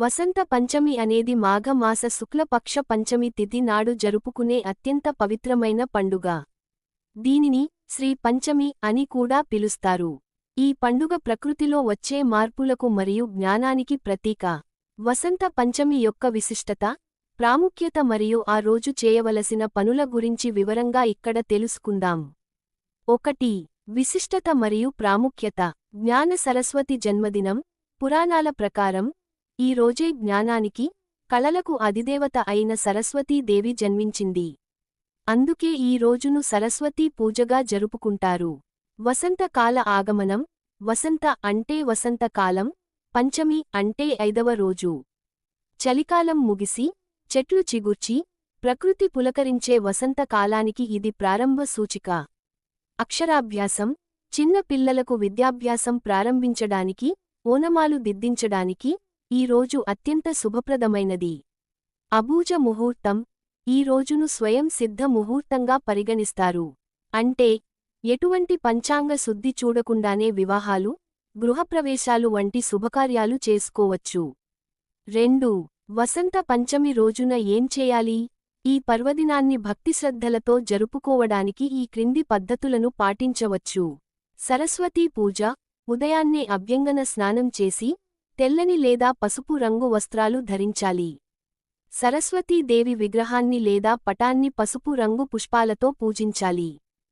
వసంత పంచమి అనేది మాఘమాస శుక్లపక్ష పంచమి తిథి నాడు జరుపుకునే అత్యంత పవిత్రమైన పండుగ. దీనిని శ్రీ పంచమి అని కూడా పిలుస్తారు. ఈ పండుగ ప్రకృతిలో వచ్చే మార్పులకు మరియు జ్ఞానానికి ప్రతీక. వసంత పంచమి యొక్క విశిష్టత ప్రాముఖ్యత మరియు ఆ రోజు చేయవలసిన పనుల గురించి వివరంగా ఇక్కడ తెలుసుకుందాం. ఒకటి విశిష్టత మరియు ప్రాముఖ్యత. జ్ఞాన సరస్వతి జన్మదినం పురాణాల ప్రకారం ఈ రోజే జ్ఞానానికి కళలకు అధిదేవత అయిన సరస్వతీదేవి జన్మించింది. అందుకే ఈ రోజును సరస్వతీ పూజగా జరుపుకుంటారు. వసంతకాల ఆగమనం వసంత అంటే వసంతకాలం పంచమి అంటే ఐదవ రోజు. చలికాలం ముగిసి చెట్లు చిగుర్చి ప్రకృతి పులకరించే వసంతకాలానికి ఇది ప్రారంభ సూచిక. అక్షరాభ్యాసం చిన్న పిల్లలకు విద్యాభ్యాసం ప్రారంభించడానికి ఓనమాలు దిద్దించడానికి ఈ రోజు అత్యంత శుభప్రదమైనది. అబూజ ముహూర్తం ఈ రోజును స్వయం సిద్ధ ముహూర్తంగా పరిగణిస్తారు. అంటే ఎటువంటి పంచాంగ శుద్ధి చూడకుండానే వివాహాలు గృహప్రవేశాలు వంటి శుభకార్యాలు చేసుకోవచ్చు. రెండు వసంత పంచమి రోజున ఏం చేయాలి? ఈ పర్వదినాన్ని భక్తిశ్రద్ధలతో జరుపుకోవడానికి ఈ క్రింది పద్ధతులను పాటించవచ్చు. సరస్వతీ పూజ ఉదయాన్నే అభ్యంగన స్నానం చేసి తెల్లని లేదా పసుపు రంగు వస్త్రాలు ధరించాలి. సరస్వతీదేవి విగ్రహాన్ని లేదా పటాన్ని పసుపు రంగు పుష్పాలతో పూజించాలి.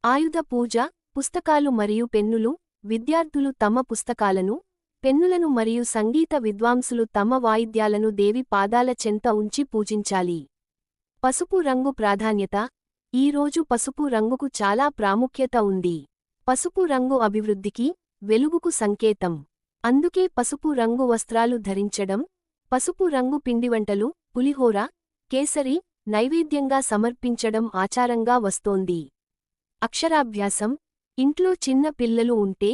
ఆయుధ పూజ పుస్తకాలు మరియు పెన్నులు విద్యార్థులు తమ పుస్తకాలను పెన్నులను మరియు సంగీత విద్వాంసులు తమ వాయిద్యాలను దేవి పాదాల చెంత ఉంచి పూజించాలి. పసుపు రంగు ప్రాధాన్యత ఈ రోజు పసుపు రంగుకు చాలా ప్రాముఖ్యత ఉంది. పసుపు రంగు అభివృద్ధికి వెలుగుకు సంకేతం. అందుకే పసుపు రంగు వస్త్రాలు ధరించడం పసుపు రంగు పిండివంటలు పులిహోర కేసరి నైవేద్యంగా సమర్పించడం ఆచారంగా వస్తోంది. అక్షరాభ్యాసం ఇంట్లో చిన్న పిల్లలు ఉంటే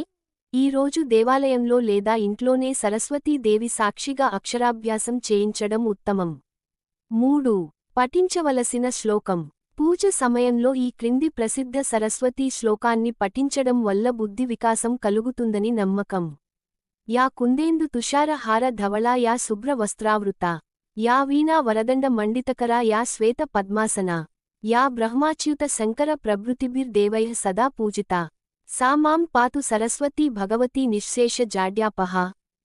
ఈ రోజు దేవాలయంలో లేదా ఇంట్లోనే సరస్వతీదేవి సాక్షిగా అక్షరాభ్యాసం చేయించడం ఉత్తమం. మూడు పఠించవలసిన శ్లోకం. పూజ సమయంలో ఈ క్రింది ప్రసిద్ధ సరస్వతీ శ్లోకాన్ని పఠించడం వల్ల బుద్ధి వికాసం కలుగుతుందని నమ్మకం. యా కుందేందు తుషార హార ధవళా యా శుభ్ర వస్త్రావృత. యా వీణా వరదండ మండితకరా యా శ్వేత పద్మాసన. యా బ్రహ్మాచ్యుత శంకర ప్రభృతిభిర్దేవై సదా పూజిత. సా మాం పాతు సరస్వతీ భగవతీ నిశ్శేష జాడ్యాపహ.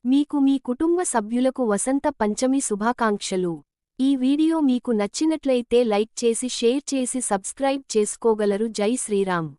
మీకు మీ కుటుంబ సభ్యులకు వసంత పంచమి శుభాకాంక్షలు. ఈ వీడియో మీకు నచ్చినట్లయితే లైక్ చేసి షేర్ చేసి సబ్స్క్రైబ్ చేసుకోగలరు. జై శ్రీరామ్.